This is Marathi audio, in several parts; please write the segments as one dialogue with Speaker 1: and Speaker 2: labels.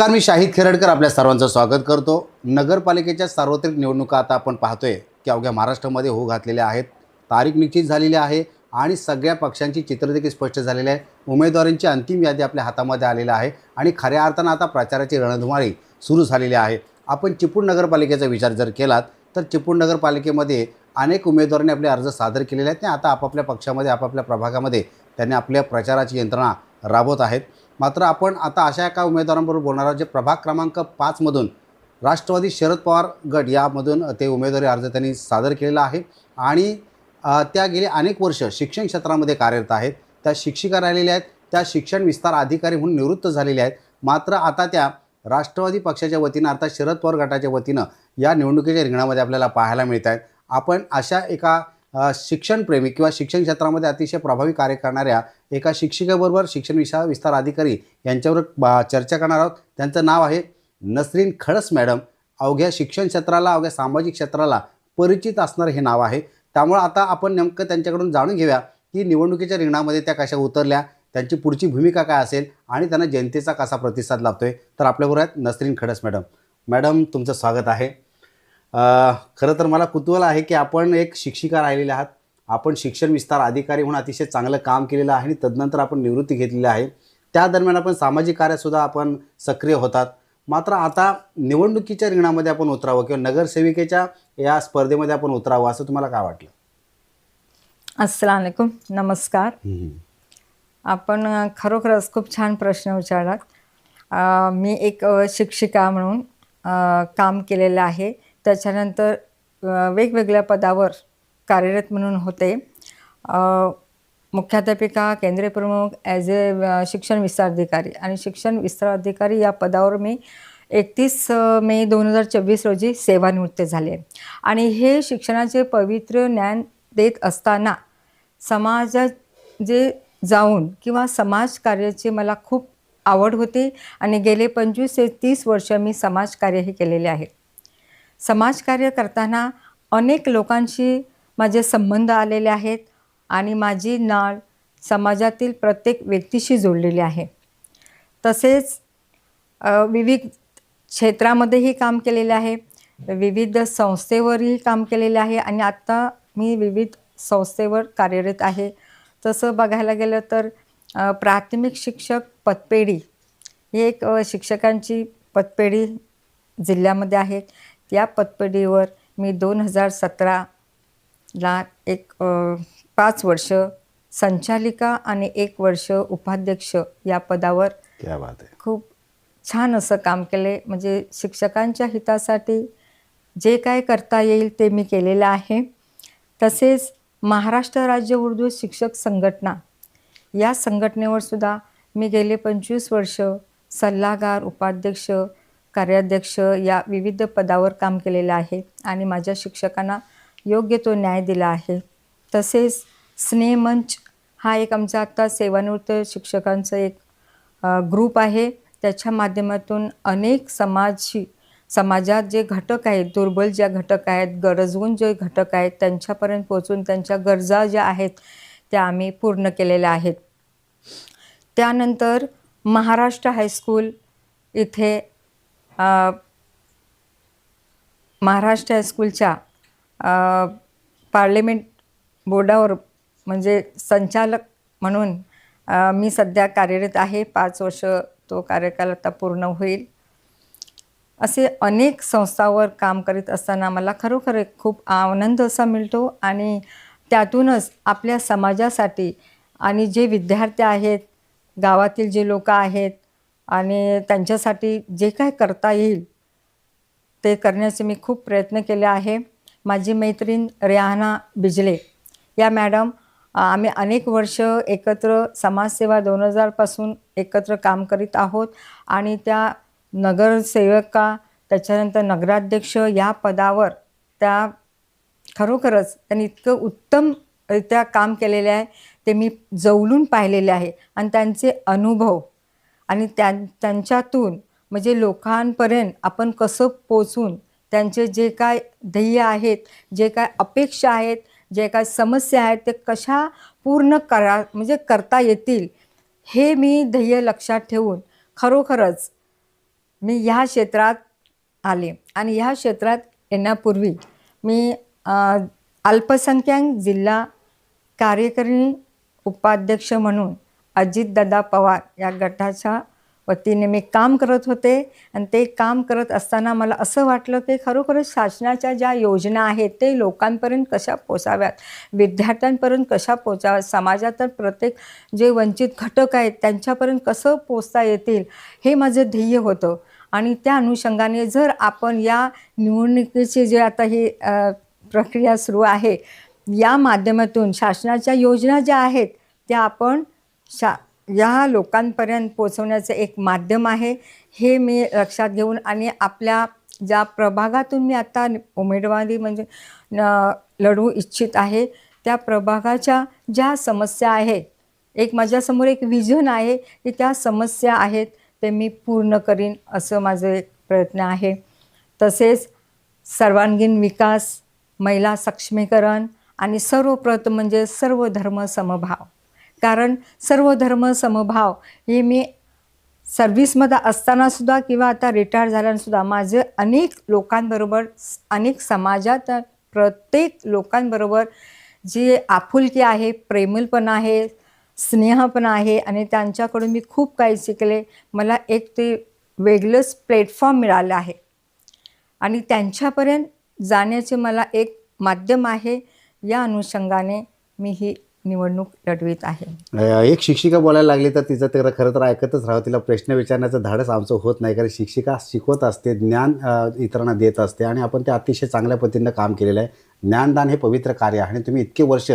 Speaker 1: नमस्कार मी शाहिद खेरडकर. आपल्या सर्वांचं स्वागत करतो. नगरपालिकेच्या सार्वत्रिक निवडणुका आता आपण पाहतोय. की अवघ्या महाराष्ट्रामध्ये होऊ घातलेल्या आहेत. तारीख निश्चित झालेली आहे आणि सगळ्या पक्षांची चित्र देखील स्पष्ट झालेली आहे उमेदवारांची अंतिम यादी आपल्या हातामध्ये आलेली आहे आणि खऱ्या अर्थानं आता प्रचाराची रणधुमाळी सुरू झालेली आहे. आपण चिपळूण नगरपालिकेचा विचार जर केलात तर चिपळूण नगरपालिकेमध्ये अनेक उमेदवारांनी आपले अर्ज सादर केलेले आहेत. आणि आता आपापल्या पक्षामध्ये आपापल्या प्रभागामध्ये त्यांनी आपल्या प्रचाराची यंत्रणा राबवत आहेत. मात्र आपण आता अशा एका उमेदवारांबरोबर बोलणार आहोत जे प्रभाग क्रमांक पाचमधून राष्ट्रवादी शरद पवार गट यामधून ते उमेदवारी अर्ज त्यांनी सादर केलेला आहे. आणि त्या गेले अनेक वर्ष शिक्षण क्षेत्रामध्ये कार्यरत आहेत. त्या शिक्षिका राहिलेल्या आहेत. त्या शिक्षण विस्तार अधिकारी म्हणून निवृत्त झालेल्या आहेत. मात्र आता त्या राष्ट्रवादी पक्षाच्या वतीनं अर्थात शरद पवार गटाच्या वतीनं या निवडणुकीच्या रिंगणामध्ये आपल्याला पाहायला मिळत आहेत. आपण अशा एका शिक्षणप्रेमी किंवा शिक्षण क्षेत्रामध्ये अतिशय प्रभावी कार्य करणाऱ्या एका शिक्षिकेबरोबर शिक्षण विषया विस्तार अधिकारी यांच्यावर बा- चर्चा करणार आहोत. त्यांचं नाव आहे नसरीन खडस मॅडम. अवघ्या शिक्षण क्षेत्राला अवघ्या सामाजिक क्षेत्राला परिचित असणारं हे नाव आहे. त्यामुळं आता आपण नेमकं त्यांच्याकडून जाणून घेऊया की निवडणुकीच्या रिंगणामध्ये त्या कशा उतरल्या त्यांची पुढची भूमिका काय असेल आणि त्यांना जनतेचा कसा प्रतिसाद लाभतोय. तर आपल्याबरोबर आहेत नसरीन खडस मॅडम. मॅडम तुमचं स्वागत आहे. खरं तर मला कुतूहल आहे की आपण एक शिक्षिका राहिलेले आहात. आपण शिक्षण विस्तार अधिकारी म्हणून अतिशय चांगलं काम केलेलं आहे आणि तदनंतर आपण निवृत्ती घेतलेली आहे. त्या दरम्यान आपण सामाजिक कार्यातसुद्धा आपण सक्रिय होतात. मात्र आता निवडणुकीच्या रिंगणामध्ये आपण उतरावं किंवा नगरसेविकेच्या या स्पर्धेमध्ये आपण उतरावं असं तुम्हाला काय वाटलं?
Speaker 2: अस्सलाम वालेकुम नमस्कार आपण खरोखरच खूप छान प्रश्न विचारलात. मी एक शिक्षिका म्हणून काम केलेलं आहे. त्याच्यानंतर वेगवेगळ्या पदावर कार्यरत म्हणून होते. मुख्याध्यापिका केंद्रीय प्रमुख ॲज ए शिक्षण विस्ताराधिकारी. आणि शिक्षण विस्तार अधिकारी या पदावर मी एकतीस मे दोन हजार चोवीस रोजी सेवानिवृत्त झाले. आणि हे शिक्षणाचे पवित्र ज्ञान देत असताना समाजात जे जाऊन किंवा समाजकार्याची मला खूप आवड होती आणि गेले पंचवीस ते तीस वर्ष मी समाजकार्यही केलेले आहे. समाजकार्य करताना अनेक लोकांशी माझे संबंध आलेले आहेत आणि माझी नाळ समाजातील प्रत्येक व्यक्तीशी जोडलेली आहे. तसेच विविध क्षेत्रामध्येही काम केलेले आहे. विविध संस्थेवरही काम केलेले आहे आणि आत्ता मी विविध संस्थेवर कार्यरत आहे. तसं बघायला गेलं तर प्राथमिक शिक्षक पतपेढी ही एक शिक्षकांची पतपेढी जिल्ह्यामध्ये आहे. त्या पतपेढीवर मी दोन हजार सतरा सतराला एक पाच वर्ष संचालिका आणि एक वर्ष उपाध्यक्ष या पदावर
Speaker 1: क्या बात आहे.
Speaker 2: खूप छान असं काम केले. म्हणजे शिक्षकांच्या हितासाठी जे काय करता येईल ते मी केलेलं आहे. तसेच महाराष्ट्र राज्य उर्दू शिक्षक संघटना या संघटनेवर सुद्धा मी गेले पंचवीस वर्ष सल्लागार उपाध्यक्ष कार्याध्यक्ष या विविध पदावर काम केलेलं आहे. आणि माझ्या शिक्षकांना योग्य तो न्याय दिला आहे. तसेच स्नेहमंच हा एक आमचा आत्ता सेवानिवृत्त शिक्षकांचं एक ग्रुप आहे. त्याच्या माध्यमातून अनेक समाजशी समाजात जे घटक आहेत दुर्बल ज्या घटक आहेत गरजवून जे घटक आहेत त्यांच्यापर्यंत पोचून त्यांच्या गरजा ज्या आहेत त्या आम्ही पूर्ण केलेल्या आहेत. त्यानंतर महाराष्ट्र हायस्कूल इथे महाराष्ट्र हायस्कूलच्या पार्लिमेंट बोर्डावर म्हणजे संचालक म्हणून मी सध्या कार्यरत आहे. पाच वर्ष तो कार्यकाल आता पूर्ण होईल. असे अनेक संस्थावर काम करीत असताना मला खरोखर एक खूप आनंद असा मिळतो आणि त्यातूनच आपल्या समाजासाठी आणि जे विद्यार्थी आहेत गावातील जे लोक आहेत आणि त्यांच्यासाठी जे काय करता येईल ते करण्याचे मी खूप प्रयत्न केले आहे. माझी मैत्रीण रेहाना बिजले. या मॅडम आम्ही अनेक वर्ष एकत्र समाजसेवा दोन हजारपासून एकत्र काम करीत आहोत आणि त्या नगरसेवका त्याच्यानंतर नगराध्यक्ष या पदावर त्या खरोखरच त्यांनी इतकं उत्तमरित्या काम केलेले आहे ते मी जवळून पाहिलेले आहे. आणि त्यांचे अनुभव आणि त्या त्यांच्यातून म्हणजे लोकांपर्यंत आपण कसं पोचून त्यांचे जे काय ध्येय आहेत जे काय अपेक्षा आहेत जे काय समस्या आहेत ते कशा पूर्ण करा म्हणजे करता येतील हे मी ध्येय लक्षात ठेवून खरोखरच मी ह्या क्षेत्रात आले. आणि ह्या क्षेत्रात येण्यापूर्वी मी अल्पसंख्याक जिल्हा कार्यकारिणी उपाध्यक्ष म्हणून अजितदादा पवार या गटाच्या पतीने मी काम करत होते आणि ते काम करत असताना मला असं वाटलं की खरोखरच शासनाच्या ज्या योजना आहेत ते लोकांपर्यंत कशा पोचाव्यात? विद्यार्थ्यांपर्यंत कशा पोचाव्यात? समाजात प्रत्येक जे वंचित घटक आहेत त्यांच्यापर्यंत कसं पोचता येतील हे माझं ध्येय होतं. आणि त्या अनुषंगाने जर आपण या निवडणुकीची जे आता ही प्रक्रिया सुरू आहे या माध्यमातून शासनाच्या योजना ज्या आहेत त्या आपण शा या लोकांपर्यंत पोचवण्याचं एक माध्यम आहे हे मी लक्षात घेऊन आणि आपल्या ज्या प्रभागातून मी आता उमेदवारी म्हणजे न- लढवू इच्छित आहे त्या प्रभागाच्या ज्या समस्या आहेत एक माझ्यासमोर एक विजन आहे की त्या समस्या आहेत ते मी पूर्ण करीन असं माझं एक प्रयत्न आहे. तसेच सर्वांगीण विकास महिला सक्षमीकरण आणि सर्वप्रथम म्हणजे सर्व धर्म समभाव. कारण सर्व धर्म समभाव हे मी सर्व्हिसमध्ये असतानासुद्धा किंवा आता रिटायर झाल्यानंसुद्धा माझे अनेक लोकांबरोबर स- अनेक समाजात प्रत्येक लोकांबरोबर जी आपुलकी आहे प्रेमलपणा आहे स्नेह पण आहे आणि त्यांच्याकडून मी खूप काही शिकले. मला एक ते वेगळंच प्लॅटफॉर्म मिळालं आहे. आणि त्यांच्यापर्यंत जाण्याचे मला एक माध्यम आहे. या अनुषंगाने मी ही निवडणूक लढवीत आहे.
Speaker 1: एक शिक्षिका बोलायला लागली तर तिचं तर खरं तर ऐकतच राहावं. तिला प्रश्न विचारण्याचं धाडस आमचं होत नाही. कारण शिक्षिका शिकवत असते ज्ञान इतरांना देत असते आणि आपण ते अतिशय चांगल्या पद्धतीनं काम केलेलं आहे. ज्ञानदान हे पवित्र कार्य आहे आणि तुम्ही इतके वर्ष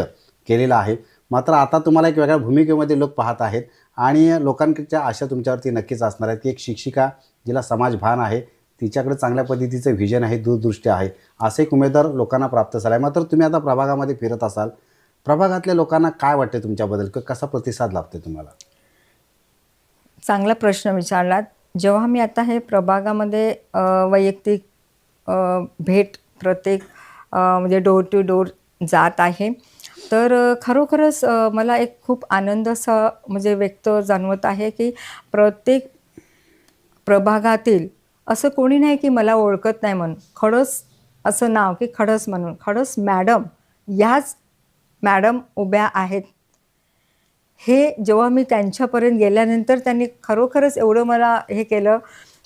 Speaker 1: केलेलं आहे. मात्र आता तुम्हाला एक वेगळ्या भूमिकेमध्ये लोक पाहत आहेत आणि लोकांच्या आशा तुमच्यावरती नक्कीच असणार आहेत की एक शिक्षिका जिला समाज भान आहे तिच्याकडे चांगल्या पद्धतीचं व्हिजन आहे दूरदृष्टी आहे असे एक उमेदवार लोकांना प्राप्त झाला आहे मात्र तुम्ही आता प्रभागामध्ये फिरत असाल प्रभागातल्या लोकांना काय वाटते तुमच्याबद्दल? क- कसा प्रतिसाद लाभते तुम्हाला?
Speaker 2: चांगला प्रश्न विचारलात. जेव्हा मी आता हे प्रभागामध्ये वैयक्तिक भेट प्रत्येक म्हणजे डोर टू डोर जात आहे तर खरोखरच मला एक खूप आनंद असा म्हणजे व्यक्त जाणवत आहे की प्रत्येक प्रभागातील असं कोणी नाही की मला ओळखत नाही म्हणून. खडस असं नाव की खडस म्हणून. खडस मॅडम ह्याच मॅडम उभ्या आहेत. हे जेव्हा मी त्यांच्यापर्यंत गेल्यानंतर त्यांनी खरोखरच एवढं मला हे केलं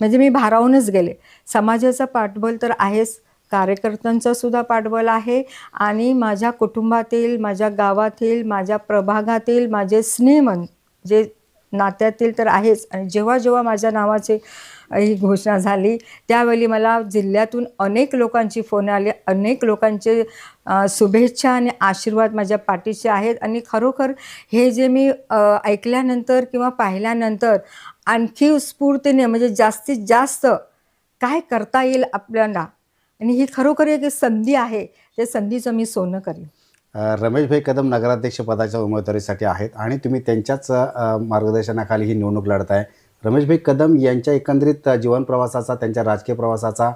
Speaker 2: म्हणजे मी भारावूनच गेले. समाजाचं पाठबळ तर आहेच कार्यकर्त्यांचं सुद्धा पाठबळ आहे आणि माझ्या कुटुंबातील माझ्या गावातील माझ्या प्रभागातील माझे स्नेहमन जे नात्यातील तर आहेच आणि जेव्हा जेव्हा माझ्या नावाचे ही घोषणा झाली. त्यावेळी मला जिल्ह्यातून अनेक लोकांची फोन आले. अनेक लोकांचे शुभेच्छा आणि आशीर्वाद माझ्या पाठीचे आहेत. आणि खरोखर हे जे मी ऐकल्यानंतर किंवा पाहिल्यानंतर आणखी स्फूर्तीने म्हणजे जास्तीत जास्त काय करता येईल आपल्याला? आणि ही खरोखर एक संधी आहे. त्या संधीचं मी सोनं करेन.
Speaker 1: रमेशभाई कदम नगराध्यक्ष पदाच्या उमेदवारीसाठी आहेत. आणि तुम्ही त्यांच्याच मार्गदर्शनाखाली ही निवडणूक लढत आहे रमेशभाई कदम यांच्या एकंदरीत जीवनप्रवासाचा जीवन प्रवासाचा त्यांच्या राजकीय प्रवासाचा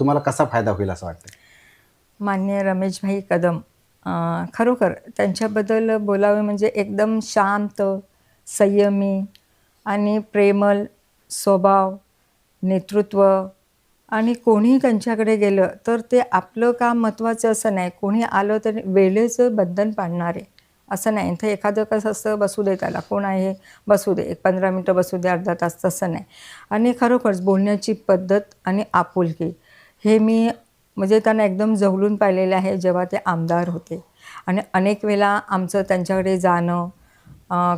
Speaker 1: तुम्हाला कसा फायदा होईल असं वाटतं
Speaker 2: मान्य रमेशभाई कदम खरोखर त्यांच्याबद्दल बोलावे म्हणजे एकदम शांत संयमी आणि प्रेमल स्वभाव नेतृत्व आणि कोणी त्यांच्याकडे गेलं तर ते आपलं काम महत्त्वाचं असं नाही. कोणी आलं तर वेळेचं बंधन पाडणारे. असं नाही. तर एखादं कसं असतं बसू दे त्याला. कोण आहे? बसू दे. एक पंधरा मिनटं बसू दे अर्धा तास. तसं नाही. आणि खरोखरच बोलण्याची पद्धत आणि आपुलकी हे मी म्हणजे त्यांना एकदम जवळून पाहिलेले आहे जेव्हा ते आमदार होते. आणि अनेक वेळा आमचं त्यांच्याकडे जाणं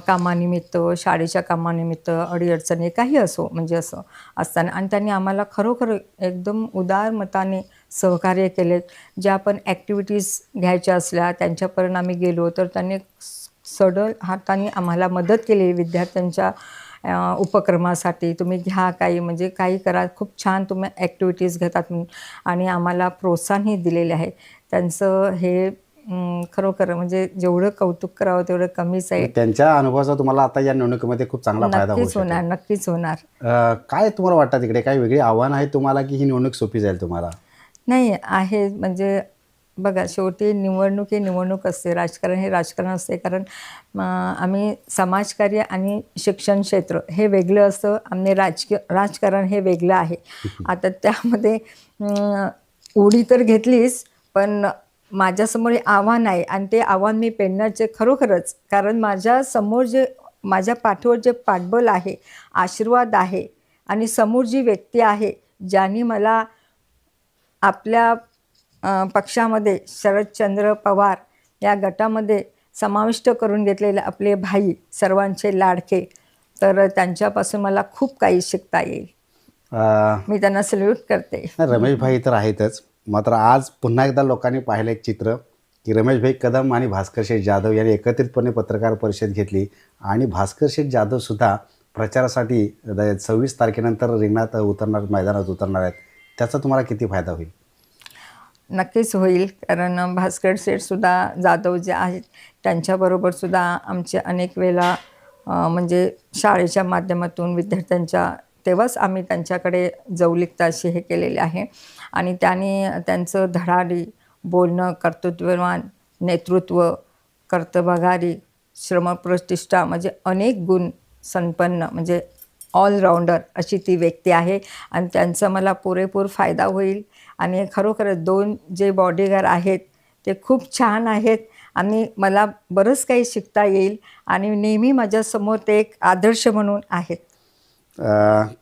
Speaker 2: कामानिमित्त शाळेच्या कामानिमित्त अडीअडचणी काही असो म्हणजे असं असताना. आणि त्यांनी आम्हाला खरोखर एकदम उदार मताने सहकार्य केलेत ज्या पण ॲक्टिव्हिटीज घ्यायच्या असल्या त्यांच्यापर्यंत आम्ही गेलो तर त्यांनी सडल हाताने आम्हाला मदत केली विद्यार्थ्यांच्या उपक्रमासाठी. तुम्ही घ्या काही म्हणजे काही करा. खूप छान तुम्ही ॲक्टिव्हिटीज घेतात आणि आम्हाला प्रोत्साहनही दिलेले आहे. त्यांचं हे खरोखर म्हणजे जेवढं कौतुक करावं तेवढं कमीच आहे.
Speaker 1: त्यांच्या अनुभवाचा तुम्हाला आता या निवडणुकीमध्ये खूप चांगला फायदा
Speaker 2: नक्कीच होणार नक्कीच होणार.
Speaker 1: काय तुम्हाला वाटतं तिकडे? काही वेगळी आव्हान आहे तुम्हाला की ही निवडणूक सोपी जाईल तुम्हाला?
Speaker 2: नाही आहे म्हणजे बघा शेवटी निवडणूक ही निवडणूक असते. राजकारण हे राजकारण असते. कारण आम्ही समाजकार्य आणि शिक्षण क्षेत्र हे वेगळं असतं. आणि राजकीय राजकारण हे वेगळं आहे. आता त्यामध्ये अं, उडी तर घेतलीच पण माझ्यासमोर हे आव्हान आहे. आणि ते आव्हान मी पेलण्याचे खरोखरच कारण माझ्यासमोर जे माझ्या पाठीवर जे पाठबळ आहे आशीर्वाद आहे आणि समोर जी व्यक्ती आहे ज्यांनी मला आपल्या पक्षामध्ये शरदचंद्र पवार या गटामध्ये समाविष्ट करून घेतलेले आपले भाई सर्वांचे लाडके तर त्यांच्यापासून मला खूप काही शिकता येईल. मी त्यांना सल्यूट करते.
Speaker 1: रमेश भाई तर आहेतच. मात्र आज पुन्हा एकदा लोकांनी पाहिलं एक चित्र की रमेश भाई कदम आणि भास्कर शेठ जाधव यांनी एकत्रितपणे पत्रकार परिषद घेतली आणि भास्कर शेठ जाधवसुद्धा प्रचारासाठी सव्वीस तारखेनंतर रिंगणात उतरणार मैदानात उतरणार आहेत. त्याचा तुम्हाला किती फायदा होईल?
Speaker 2: नक्कीच होईल. कारण भास्कर सेठसुद्धा जाधव जे आहेत त्यांच्याबरोबरसुद्धा आमचे अनेक वेळा म्हणजे शाळेच्या माध्यमातून विद्यार्थ्यांच्या तेव्हाच आम्ही त्यांच्याकडे जवलिकता अशी हे केलेले आहे. आणि त्यांनी त्यांचं धडाडी बोलणं कर्तृत्ववान नेतृत्व कर्तबगारी श्रमप्रतिष्ठा म्हणजे अनेक गुण संपन्न म्हणजे ऑलराऊंडर अशी ती व्यक्ती आहे आणि त्यांचा मला पुरेपूर फायदा होईल. आणि खरोखरच दोन जे बॉडीगार्ड आहेत ते खूप छान आहेत आणि मला बरंच काही शिकता येईल आणि नेहमी माझ्यासमोर ते एक आदर्श म्हणून आहेत.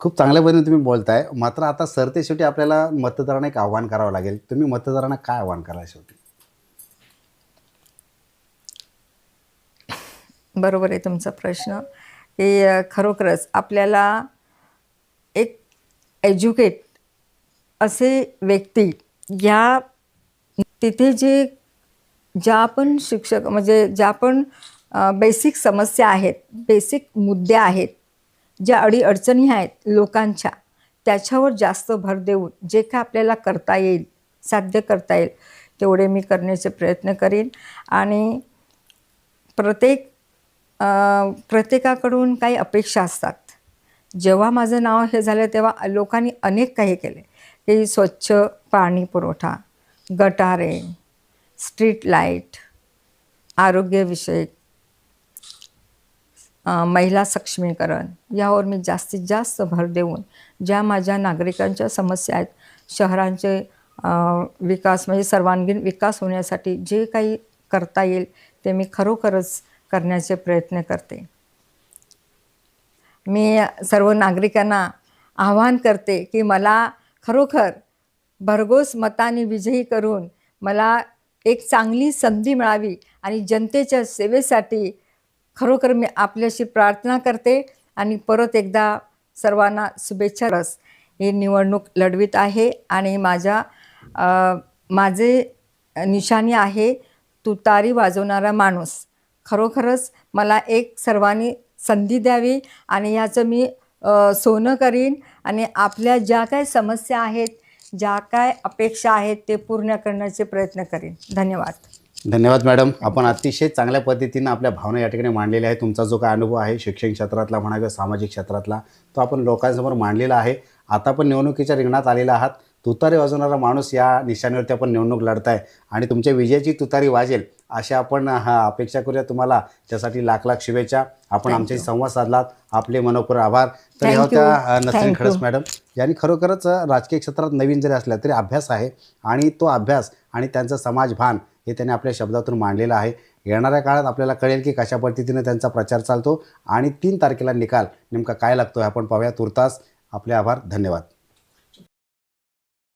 Speaker 1: खूप चांगल्या पद्धतीने तुम्ही बोलताय. मात्र आता सरते शेवटी आपल्याला मतदारांना एक आव्हान करावं लागेल. तुम्ही मतदारांना काय आव्हान कराल शेवटी?
Speaker 2: बरोबर आहे तुमचा प्रश्न. की खरोखरच आपल्याला एक एज्युकेट असे व्यक्ती या तिथे जे ज्या पण शिक्षक म्हणजे ज्या पण बेसिक समस्या आहेत बेसिक मुद्दे आहेत ज्या अडीअडचणी आहेत लोकांच्या त्याच्यावर जास्त भर देऊन जे काय आपल्याला करता येईल साध्य करता येईल तेवढे मी करण्याचे प्रयत्न करीन. आणि प्रत्येक प्रत्येकाकडून काही अपेक्षा असतात. जेव्हा माझं नाव हे झालं तेव्हा लोकांनी अनेक काही केले. की स्वच्छ पाणी पुरवठा गटारे स्ट्रीट लाइट आरोग्यविषयक महिला सक्षमीकरण यावर मी जास्तीत जास्त भर देऊन ज्या माझ्या नागरिकांच्या समस्या आहेत शहरांचे विकास म्हणजे सर्वांगीण विकास होण्यासाठी जे काही करता येईल ते मी खरोखरच करण्याचे प्रयत्न करते. मी सर्व नागरिकांना आवाहन करते की मला खरोखर भरघोस मताने विजयी करून मला एक चांगली संधी मिळावी आणि जनतेच्या सेवेसाठी खरोखर मी आपल्याशी प्रार्थना करते आणि परत एकदा सर्वांना शुभेच्छा रस ही निवडणूक लढवीत आहे आणि माझ्या माझे निशाणी आहे तुतारी वाजवणारा माणूस. खरोखरच मला एक सर्वांनी संधी द्यावी आणि याचं मी सोनं करीन आणि आपल्या ज्या काय समस्या आहेत ज्या काय अपेक्षा आहेत ते पूर्ण करण्याचे प्रयत्न करीन. धन्यवाद.
Speaker 1: धन्यवाद मॅडम. आपण अतिशय चांगल्या पद्धतीनं आपल्या भावना या ठिकाणी मांडलेल्या आहे तुमचा जो काय अनुभव आहे शिक्षण क्षेत्रातला म्हणा किंवा सामाजिक क्षेत्रातला तो आपण लोकांसमोर मांडलेला आहे. आता पण निवडणुकीच्या रिंगणात आलेला आहात. तुतारी वाजवणारा माणूस या निशाणीवरती आपण निवडणूक लढताय आणि तुमच्या विजयाची तुतारी वाजेल. अशी आपण हा अपेक्षा करूया तुम्हाला. त्यासाठी लाख लाख शुभेच्छा. आपण आमच्याशी संवाद साधलात. आपले मनोपूर आभार. तर ह्या. होत्या
Speaker 2: Thank
Speaker 1: खडस. मॅडम. यांनी खरोखरच राजकीय क्षेत्रात नवीन जरी असल्या तरी अभ्यास आहे. आणि तो अभ्यास आणि त्यांचं समाजभान हे त्यांनी आपल्या शब्दातून मांडलेलं आहे. येणाऱ्या काळात आपल्याला कळेल की कशा पद्धतीने त्यांचा प्रचार चालतो. आणि तीन तारखेला निकाल नेमका काय लागतो हे आपण पाहूया. तुर्तास आपले आभार. धन्यवाद.